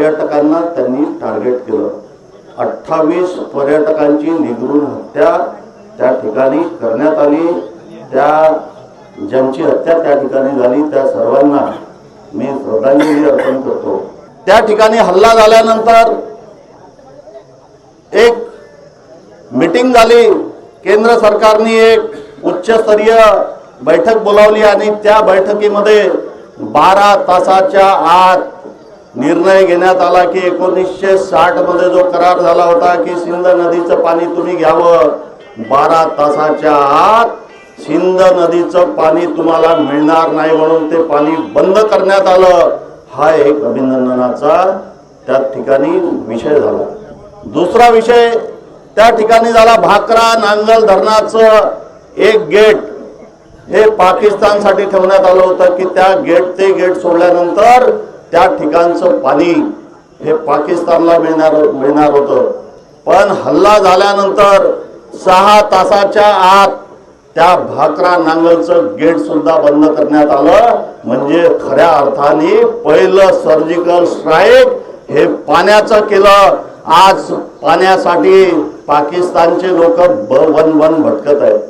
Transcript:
पर्यटकांना त्यांनी टार्गेट केलं. अठ्ठावीस पर्यटकांची निगरून हत्या त्या ठिकाणी करण्यात आली. त्या ज्यांची हत्या त्या ठिकाणी झाली त्या सर्वांना मी श्रद्धांजली अर्पण करतो. त्या ठिकाणी हल्ला झाल्यानंतर एक मीटिंग झाली. केंद्र सरकारने एक उच्चस्तरीय बैठक बोलावली आणि त्या बैठकीमध्ये बारा तासाच्या आत निर्णय घेण्यात आला की एकोणीसशे साठमध्ये जो करार झाला होता की सिंध नदीचं पाणी तुम्ही घ्यावं. बारा तासाच्या आत सिंध नदीचं पाणी तुम्हाला मिळणार नाही म्हणून ते पाणी बंद करण्यात आलं. हा एक अभिनंदनाचा त्या ठिकाणी विषय झाला. दुसरा विषय त्या ठिकाणी झाला भाकरा नांगल धरणाचं एक गेट. हे पाकिस्तानसाठी ठेवण्यात आलं होतं की त्या गेट ते गेट सोडल्यानंतर त्या ठिकाणचं पाणी हे पाकिस्तानला मिळणार हो- मिळणार होतं. पण हल्ला झाल्यानंतर सहा तासाच्या आत त्या भाकरा नांगलचं गेट सुद्धा बंद करण्यात आलं. म्हणजे खऱ्या अर्थाने पहिलं सर्जिकल स्ट्राईक हे पाण्याचं केलं. आज पाण्यासाठी पाकिस्तानचे लोक वन वन भटकत आहेत.